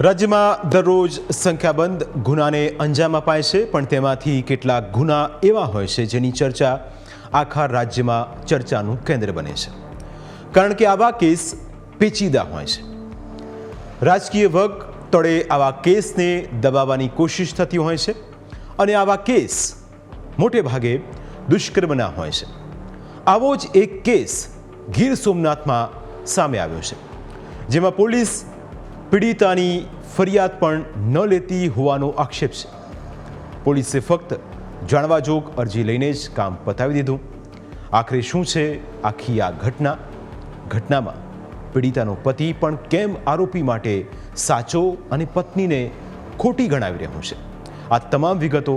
રાજ્યમાં દરરોજ સંખ્યાબંધ ગુનાને અંજામ અપાય છે, પણ તેમાંથી કેટલાક ગુના એવા હોય છે જેની ચર્ચા આખા રાજ્યમાં ચર્ચાનું કેન્દ્ર બને છે. કારણ કે આવા કેસ પેચીદા હોય છે. રાજકીય વર્ગ તળે આવા કેસને દબાવવાની કોશિશ થતી હોય છે અને આવા કેસ મોટે ભાગે દુષ્કર્મના હોય છે. આવો જ એક કેસ ગીર સોમનાથમાં સામે આવ્યો છે, જેમાં પોલીસ પીડિતાની ફરિયાદ પણ ન લેતી હોવાનો આક્ષેપ છે. પોલીસે ફક્ત જાણવા જોગ અરજી લઈને જ કામ પતાવી દીધું. આખરે શું છે આખી આ ઘટના? ઘટનામાં પીડિતાનો પતિ પણ કેમ આરોપી માટે સાચો અને પત્નીને ખોટી ગણાવી રહ્યો છે? આ તમામ વિગતો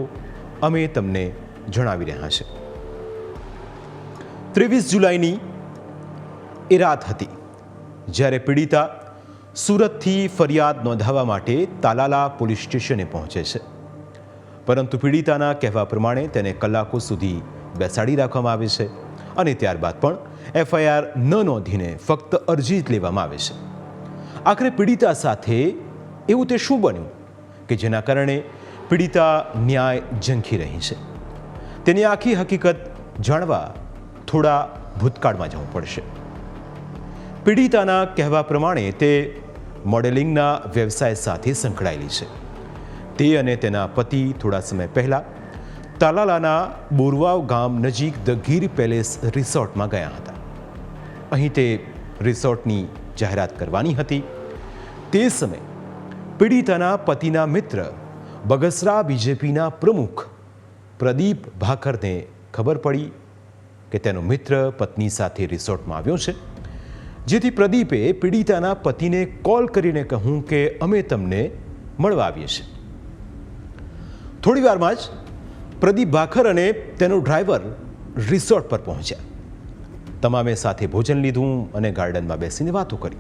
અમે તમને જણાવી રહ્યા છે. ત્રેવીસ જુલાઈની એ રાત હતી, જ્યારે પીડિતા સુરતથી ફરિયાદ નોંધાવવા માટે તાલાલા પોલીસ સ્ટેશને પહોંચે છે. પરંતુ પીડિતાના કહેવા પ્રમાણે તેને કલાકો સુધી બેસાડી રાખવામાં આવે છે અને ત્યારબાદ પણ એફઆઈઆર ન નોંધીને ફક્ત અરજી જ લેવામાં આવે છે. આખરે પીડિતા સાથે એવું તે શું બન્યું કે જેના કારણે પીડિતા ન્યાય ઝંખી રહી છે? તેની આખી હકીકત જાણવા થોડા ભૂતકાળમાં જવું પડશે. પીડિતાના કહેવા પ્રમાણે તે મોડેલિંગના વ્યવસાય સાથે સંકળાયેલી છે. તે અને તેના પતિ થોડા સમય પહેલાં તાલાલાના બોરવાવ ગામ નજીક ધ ગીર પેલેસ રિસોર્ટમાં ગયા હતા. અહીં તે રિસોર્ટની જાહેરાત કરવાની હતી. તે સમયે પીડિતાના પતિના મિત્ર બગસરા બીજેપીના પ્રમુખ પ્રદીપ ભાખરને ખબર પડી કે તેનો મિત્ર પત્ની સાથે રિસોર્ટમાં આવ્યો છે. જેથી પ્રદીપે પીડિતાના પતિને કોલ કરીને કહ્યું કે અમે તમને મળવા આવીએ છીએ. થોડી વારમાં જ પ્રદીપ ભાખર અને તેનો ડ્રાઈવર રિસોર્ટ પર પહોંચ્યા. તમામે સાથે ભોજન લીધું અને ગાર્ડનમાં બેસીને વાતો કરી.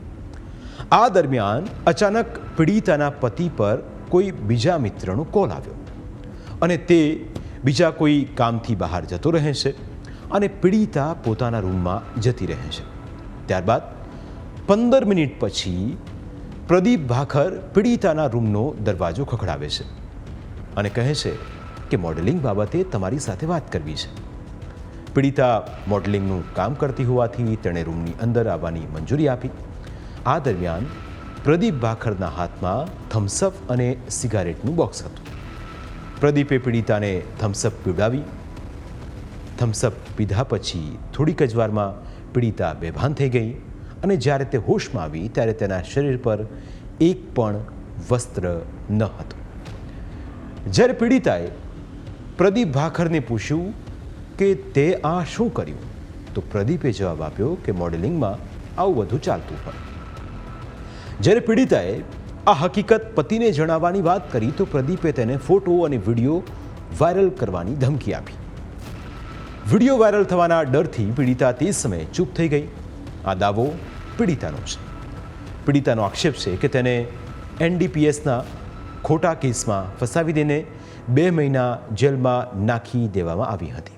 આ દરમિયાન અચાનક પીડિતાના પતિ પર કોઈ બીજા મિત્રનો કોલ આવ્યો અને તે બીજા કોઈ કામથી બહાર જતો રહે છે અને પીડિતા પોતાના રૂમમાં જતી રહે છે. ત્યારબાદ પંદર મિનિટ પછી પ્રદીપ ભાખર પીડિતાના રૂમનો દરવાજો ખખડાવે છે અને કહે છે કે મોડેલિંગ બાબતે તમારી સાથે વાત કરવી છે. પીડિતા મોડેલિંગનું કામ કરતી હોવાથી તેણે રૂમની અંદર આવવાની મંજૂરી આપી. આ દરમિયાન પ્રદીપ ભાખરના હાથમાં થમ્સઅપ અને સિગારેટનું બોક્સ હતું. પ્રદીપે પીડિતાને થમ્સઅપ પીવડાવી. થમ્સઅપ પીધા પછી થોડીક જ વારમાં પીડિતા બેભાન થઈ ગઈ. અને જ્યારે તે હોશમાં આવી, ત્યારે તેના શરીર પર એક પણ વસ્ત્ર ન હતું. જ્યારે પીડિતાએ પ્રદીપ ભાખરને પૂછ્યું કે તે આ શું કર્યું, તો પ્રદીપે જવાબ આપ્યો કે મોડેલિંગમાં આવું બધું ચાલતું હોય. જ્યારે પીડિતાએ આ હકીકત પતિને જણાવવાની વાત કરી, તો પ્રદીપે તેને ફોટો અને વીડિયો વાયરલ કરવાની ધમકી આપી. વીડિયો વાયરલ થવાના ડરથી પીડિતા તે સમયે ચૂપ થઈ ગઈ. આ દાવો પીડિતાનો છે. પીડિતાનો આક્ષેપ છે કે તેને એનડીપીએસના ખોટા કેસમાં ફસાવી દઈને બે મહિના જેલમાં નાખી દેવામાં આવી હતી.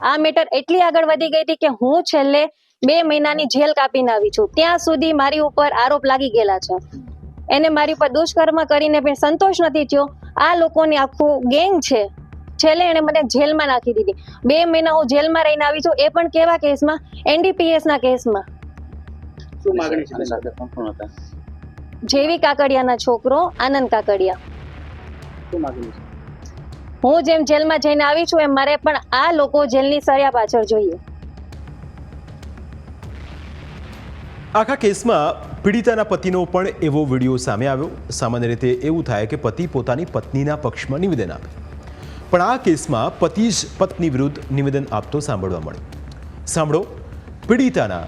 આ મેટર એટલી આગળ વધી ગઈ હતી કે હું છેલ્લે બે મહિનાની જેલ કાપીને આવી છું. ત્યાં સુધી મારી ઉપર આરોપ લાગી ગયેલા છે. એને મારી ઉપર દુષ્કર્મ કરીને પણ સંતોષ નથી થયો. આ લોકોની આખું ગેંગ છે. છેલ્લે એને મને જેલમાં નાખી દીધી. બે મહિના હું જેલમાં રહીને આવી છું. એ પણ કેવા કેસમાં? એનડીપીએસ ના કેસમાં. શું માગણી છે સાથે કોણ કોણ હતા? જેવી કાકડિયાના છોકરો આનંદ કાકડિયા. શું માગણી છે? હું જેમ જેલમાં જઈને આવી છું એમ મારે પણ આ લોકો જેલની સળિયા પાછળ જોઈએ. આખા કેસમાં પીડિતાના પતિનો પણ એવો વીડિયો સામે આવ્યો. સામાન્ય રીતે એવું થાય કે પતિ પોતાની પત્નીના પક્ષમાં નિવેદન આપે. પણ આ કેસમાં પતિ જ પત્ની વિરુદ્ધ નિવેદન આપતો સાંભળવા મળ્યું. સાંભળો, પીડિતાના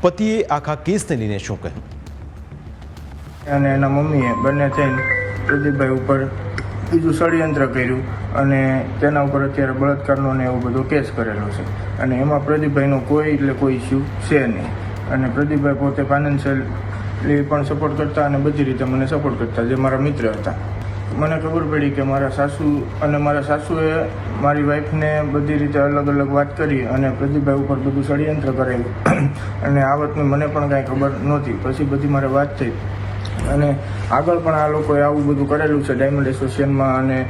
પતિએ આખા કેસને લઈને શું કહ્યું? અને એના મમ્મીએ બંને થઈને પ્રદીપભાઈ ઉપર બીજું ષડયંત્ર કર્યું અને તેના ઉપર અત્યારે બળાત્કારનો ને એવો બધો કેસ કરેલો છે. અને એમાં પ્રદીપભાઈનો કોઈ એટલે કોઈ ઇસ્યુ છે નહીં. અને પ્રદીપભાઈ પોતે ફાઇનાન્શિયલી પણ સપોર્ટ કરતા અને બધી રીતે મને સપોર્ટ કરતા જે મારા મિત્ર હતા. મને ખબર પડી કે મારા સાસુ અને મારા સાસુએ મારી વાઈફને બધી રીતે અલગ અલગ વાત કરી અને પ્રદીપભાઈ ઉપર બધું ષડયંત્ર કરેલું. અને આ વાતની મને પણ કાંઈ ખબર નહોતી. પછી બધી મારે વાત થઈ. અને આગળ પણ આ લોકોએ આવું બધું કરેલું છે ડાયમંડ એસોસિએશનમાં અને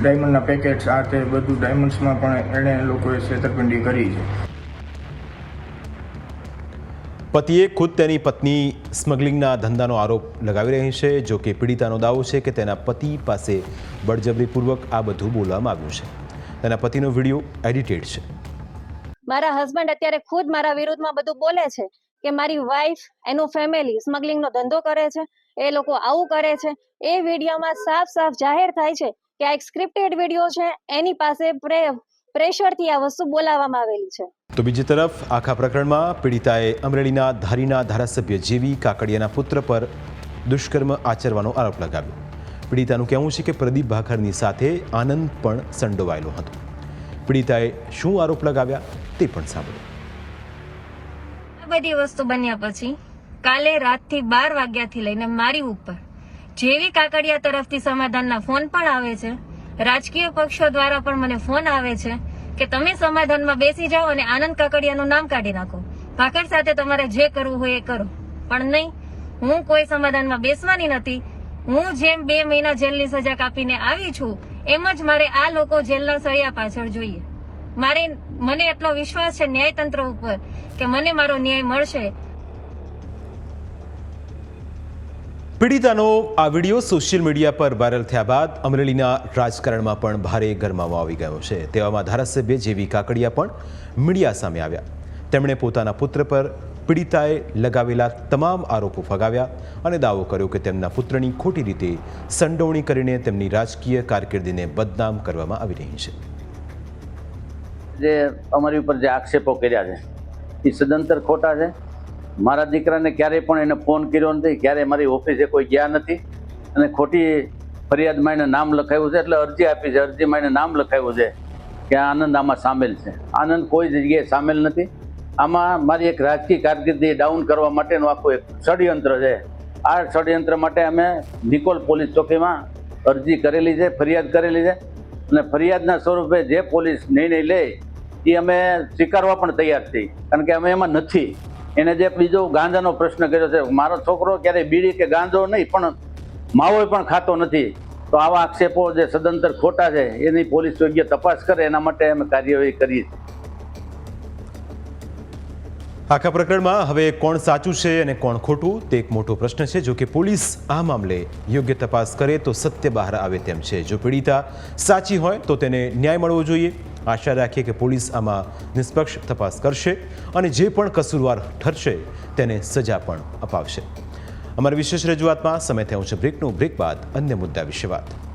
ડાયમંડના પેકેટ્સ આ તે બધું ડાયમંડ્સમાં પણ એણે લોકોએ છેતરપિંડી કરી છે. પતિએ ખુદ તેની પત્ની સ્મગલિંગના ધંધાનો આરોપ લગાવી રહી છે, જો કે પીડિતાનો દાવો છે કે તેના પતિ પાસે બળજબરીપૂર્વક આ બધું બોલવામાં આવ્યું છે. તેના પતિનો વીડિયો એડિટેડ છે. મારા હસબન્ડ અત્યારે ખુદ મારા વિરુદ્ધમાં બધું બોલે છે કે મારી વાઈફ એનું ફેમિલી સ્મગલિંગનો ધંધો કરે છે, એ લોકો આવું કરે છે. એ વિડીયોમાં સાફ સાફ જાહેર થાય છે કે આ એક સ્ક્રિપ્ટેડ વીડિયો છે, એની પાસે પ્રેશરથી આ વસ્તુ બોલાવવામાં આવેલી છે. તો બીજી તરફ આખા પ્રકરણમાં પીડિતાએ અમરેલીના ધારીના ધારાસભ્ય જેવી કાકડિયાના પુત્ર પર દુષ્કર્મ આચરવાનો આરોપ લગાવ્યો. પીડિતાનું કહેવું છે કે પ્રદીપ ભાખરની સાથે આનંદ પણ સંડોવાયેલો હતો. પીડિતાએ શું આરોપ લગાવ્યા તે પણ સાંભળ્યું આ બધી વસ્તુ બન્યા પછી કાલે રાતથી બાર વાગ્યાથી લઈને મારી ઉપર જેવી કાકડિયા તરફથી સમાધાનના ફોન પણ આવે છે રાજકીય પક્ષો દ્વારા પણ મને ફોન આવે છે કે તમે સમાધાનમાં બેસી જાઓ અને આનંદ કાકડિયાનું નામ કાઢી નાખો. ભાકર સાથે તમારે જે કરવું હોય એ કરો. પણ નહીં, હું કોઈ સમાધાનમાં બેસવાની નથી. હું જેમ બે મહિના જેલની સજા કાપીને આવી છું, એમ જ મારે આ લોકો જેલના સળિયા પાછળ જોઈએ. મારે, મને એટલો વિશ્વાસ છે ન્યાયતંત્ર ઉપર કે મને મારો ન્યાય મળશે. પીડિતાનો આ વીડિયો સોશિયલ મીડિયા પર વાયરલ થયા બાદ અમરેલીના રાજકારણમાં પણ ભારે ગરમાવો આવી ગયો છે. તેવામાં ધારાસભ્ય જેવી કાકડિયા પણ મીડિયા સામે આવ્યા. તેમણે પોતાના પુત્ર પર પીડિતાએ લગાવેલા તમામ આરોપો ફગાવ્યા અને દાવો કર્યો કે તેમના પુત્રની ખોટી રીતે સંડોવણી કરીને તેમની રાજકીય કારકિર્દીને બદનામ કરવામાં આવી રહી છે. જે અમારી ઉપર જે આક્ષેપો કર્યા છે, એ સદંતર ખોટા છે. મારા દીકરાને ક્યારેય પણ એને ફોન કર્યો નથી, ક્યારેય મારી ઓફિસે કોઈ ગયા નથી. અને ખોટી ફરિયાદમાં એને નામ લખાયું છે, એટલે અરજી આપી છે, અરજીમાં એને નામ લખાયું છે કે આનંદ આમાં સામેલ છે. આનંદ કોઈ જગ્યાએ સામેલ નથી. આમાં મારી એક રાજકીય કારકિર્દી ડાઉન કરવા માટેનું આખું એક ષડયંત્ર છે. આ ષડયંત્ર માટે અમે નિકોલ પોલીસ ચોકીમાં અરજી કરેલી છે, ફરિયાદ કરેલી છે. અને ફરિયાદના સ્વરૂપે જે પોલીસ નિર્ણય લે, એ અમે સ્વીકારવા પણ તૈયાર છીએ. કારણ કે અમે એમાં નથી. એને જે બીજો ગાંજાનો પ્રશ્ન કર્યો છે, મારો છોકરો ક્યારેય બીડી કે ગાંજો નહીં, પણ માવો પણ ખાતો નથી. તો આવા આક્ષેપો જે સદંતર ખોટા છે, એની પોલીસ યોગ્ય તપાસ કરે, એના માટે અમે કાર્યવાહી કરીએ આખા પ્રકરણમાં હવે કોણ સાચું છે અને કોણ ખોટું, તે એક મોટો પ્રશ્ન છે. જો કે પોલીસ આ મામલે યોગ્ય તપાસ કરે, તો સત્ય બહાર આવે તેમ છે. જો પીડિતા સાચી હોય, તો તેને ન્યાય મળવો જોઈએ. આશા રાખીએ કે પોલીસ આમાં નિષ્પક્ષ તપાસ કરશે અને જે પણ કસૂરવાર ઠરશે તેને સજા પણ અપાવશે. અમારી વિશેષ રજૂઆતમાં સમય થયો છે. બ્રેકનું બ્રેક બાદ અન્ય મુદ્દા વિશે વાત.